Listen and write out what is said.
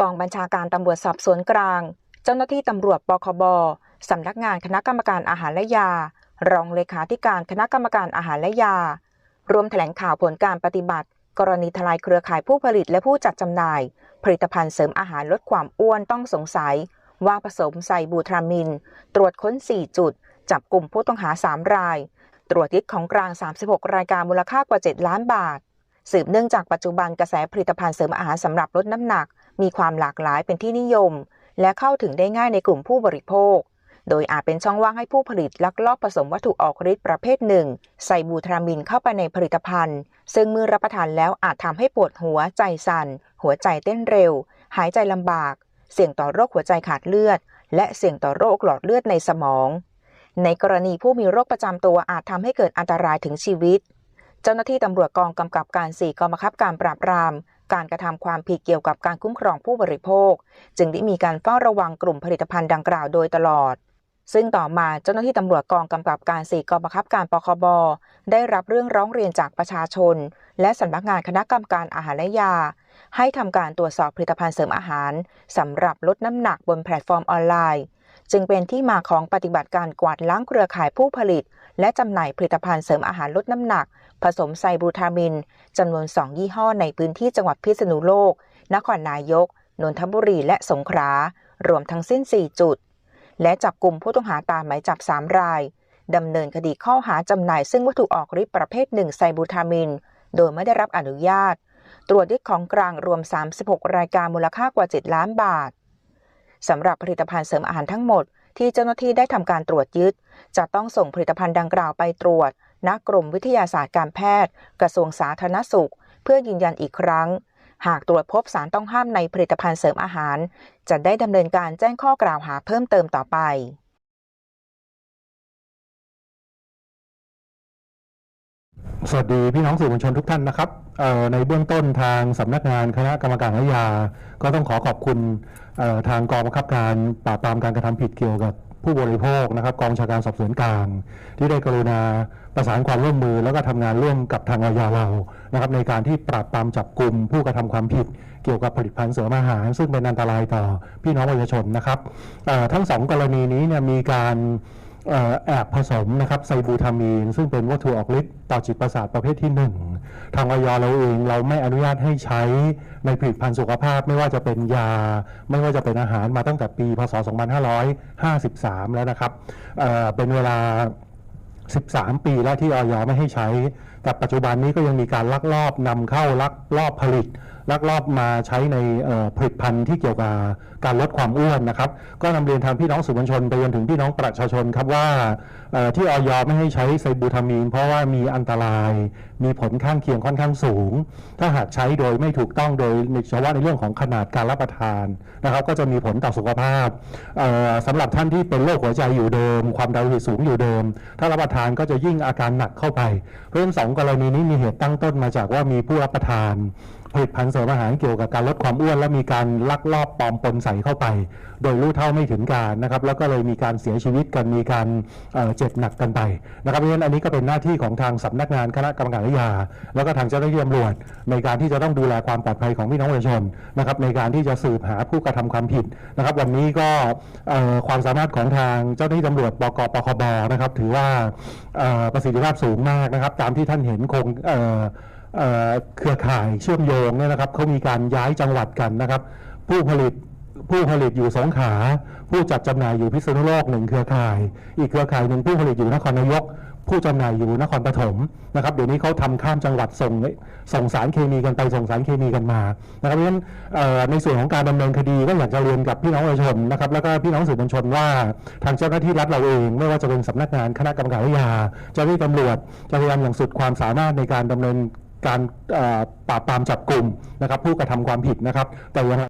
กองบัญชาการตำรวจสอบสวนกลาง เจ้าหน้าที่ตำรวจปคบสำนักงานคณะกรรมการอาหารและยา รองเลขาธิการคณะกรรมการอาหารและยา รวมแถลงข่าวผลการปฏิบัติ กรณีทลายเครือข่ายผู้ผลิตและผู้จัดจำหน่าย ผลิตภัณฑ์เสริมอาหารลดความอ้วนต้องสงสัย ว่าผสมไซบูทรามิน ตรวจค้น 4 จุด จับกลุ่มผู้ต้องหา 3 ราย ตรวจยึดของกลาง 36 รายการมูลค่ากว่า 7 ล้านบาท สืบเนื่องจากปัจจุบันกระแสผลิตภัณฑ์เสริมอาหารสำหรับลดน้ำหนัก มีความหลากหลายเป็นที่นิยม และเข้าถึงได้ง่ายในกลุ่มผู้บริโภค โดยอาจเป็นช่องว่างให้ผู้ผลิตลักลอบผสมวัตถุออกฤทธิ์ประเภทหนึ่งไซบูทรามินเข้าไปในผลิตภัณฑ์ ซึ่งเมื่อรับประทานแล้วอาจทำให้ปวดหัวใจสั่น หัวใจเต้นเร็ว หายใจลำบาก เสี่ยงต่อโรคหัวใจขาดเลือด และเสี่ยงต่อโรคหลอดเลือดในสมอง ในกรณีผู้มีโรคประจำตัวอาจทำให้เกิดอันตรายถึงชีวิตเจ้าหน้าที่ตำรวจกองกำกับการ 4กองบังคับการปราบปราม การกระทำความผิดเกี่ยวกับการคุ้มครองผู้บริโภค จึงได้มีการเฝ้าระวังกลุ่มผลิตภัณฑ์ดังกล่าวโดยตลอด ซึ่งต่อมาเจ้าหน้าที่ตำรวจกองกำกับการ4กองบังคับการปคบได้รับเรื่องร้องเรียนจากประชาชน และสำนักงานคณะกรรมการอาหารและยา ให้ทำการตรวจสอบผลิตภัณฑ์เสริมอาหารสำหรับลดน้ำหนักบนแพลตฟอร์มออนไลน์ จึงเป็นที่มาของปฏิบัติการกวาดล้างเครือข่ายผู้ผลิต และจำหน่ายผลิตภัณฑ์เสริมอาหารลดน้ำหนัก ผสมไซบูทามินจำนวน 2 ยี่ห้อในพื้นที่จังหวัดพิษณุโลก นครนายก นนทบุรี และสงขลารวมทั้งสิ้น 4 จุด และจับกลุ่มผู้ต้องหาตามหมายจับ 3 รายดำเนินคดีข้อหาจำหน่ายซึ่งวัตถุออกฤทธิ์ประเภทหนึ่งไซบูทามิน โดยไม่ได้รับอนุญาต ตรวจยึดของกลางรวม 36 รายการมูลค่ากว่า 7 ล้านบาทสำหรับผลิตภัณฑ์เสริมอาหารทั้งหมดที่เจ้าหน้าที่ได้ทำการตรวจยึด จะต้องส่งผลิตภัณฑ์ดังกล่าวไปตรวจณกรมวิทยาศาสตร์การแพทย์ กระทรวงสาธารณสุข เพื่อยืนยันอีกครั้ง หากตรวจพบสารต้องห้ามในผลิตภัณฑ์เสริมอาหาร จะได้ดำเนินการแจ้งข้อกล่าวหาเพิ่มเติมต่อไปสวัสดีพี่น้องสื่อมวลชนทุกท่านนะครับในเบื้องต้นทางสำนักงานคณะกรรมการอาญาก็ต้องขอขอบคุณทางกองบังคับการปราบปรามการกระทำผิดเกี่ยวกับ ผู้บริโภคนะครับกองชาการสอบสวนกลางที่ได้กรุณาประสานความร่วมมือ แล้วก็ทำงานร่วมกับทางอาญาเรานะครับในการที่ปราบปรามจับกลุ่มผู้กระทำความผิด เกี่ยวกับผลิตภัณฑ์เสริมอาหาร ซึ่งเป็นอันตรายต่อพี่น้องประชาชนนะครับทั้งสองกรณีนี้เนี่ยมีการ เอ่อแอบผสมนะครับไซบูทามีน ซึ่งเป็นวัตถุออกฤทธิ์ต่อจิตประสาทประเภทที่ 1 ทางออยเราเองเราไม่อนุญาตให้ใช้ในผลิตภัณฑ์สุขภาพ ไม่ว่าจะเป็นยา ไม่ว่าจะเป็นอาหารมาตั้งแต่ปี พศ 2553 แล้วนะครับเอ่อเป็นเวลา 13 ปีแล้วที่ออยไม่ให้ใช้แต่ปัจจุบันนี้ก็ยังมีการลักลอบนำเข้าลักลอบผลิต ลักลอบมาใช้ในผลิตภัณฑ์ที่เกี่ยวกับการลดความอ้วนนะครับ ก็นำเรียนทางพี่น้องสื่อมวลชนไปจนถึงพี่น้องประชาชนครับว่าที่ออยไม่ให้ใช้ไซบูทามีน เพราะว่ามีอันตราย มีผลข้างเคียงค่อนข้างสูง ถ้าหากใช้โดยไม่ถูกต้องโดยเฉพาะในเรื่องของขนาดการรับประทานนะครับ ก็จะมีผลต่อสุขภาพเอ่อสำหรับท่านที่เป็นโรคหัวใจอยู่เดิม ความดันโลหิตสูงอยู่เดิม ถ้ารับประทานก็จะยิ่งอาการหนักเข้าไป เพราะฉะนั้นสองกรณีนี้มีเหตุตั้งต้นมาจากว่ามีผู้รับประทาน ผลิตภัณฑ์เสริมอาหารเกี่ยวกับการลดความอ้วน และมีการลักลอบปลอมปนใส่เข้าไป โดยรู้เท่าไม่ถึงการนะครับแล้วก็เลยมีการเสียชีวิตกันมีการเเจ็บหนักกันไปนะครับเพราะฉะนั้นอันนี้ก็เป็นหน้าที่ของทางสำนักงานคณะกรรมการอาญาแล้วก็ทางเจ้าหน้าที่ตำรวจ ในการที่จะต้องดูแลความปลอดภัยของพี่น้องประชาชนนะครับในการที่จะสืบหาผู้กระทำความผิดนะครับ วันนี้ก็ความสามารถของทางเจ้าหน้าที่ตำรวจบกปคบนะครับ ถือว่าประสิทธิภาพสูงมากนะครับ ตามที่ท่านเห็นคง เครือข่ายเชื่อมโยงเนี่ยนะครับเขามีการย้ายจังหวัดกันนะครับ ผู้ผลิตผู้ผลิตอยู่สงขา ผู้จัดจำหน่ายอยู่พิษณุโลกหนึ่งเครือข่าย อีกเครือข่ายหนึ่งผู้ผลิตอยู่นครนายก ผู้จำหน่ายอยู่นครปฐมนะครับเดี๋ยวนี้เขาทำข้ามจังหวัดส่งส่งสารเคมีกันไปส่งสารเคมีกันมานะครับเพราะฉะนั้นในส่วนของการดำเนินคดีก็อยากจะเรียนกับพี่น้องประชาชนนะครับแล้วก็พี่น้องสื่อมวลชนว่าทางเจ้าหน้าที่รัฐเราเอง ไม่ว่าจะเป็นสำนักงานคณะกรรมการอาญาเจ้าหน้าที่ตำรวจจะพยายามอย่างสุดความสามารถในการดำเนิน การปราบปรามจับกลุ่มนะครับผู้กระทำความผิดนะครับแต่ยัง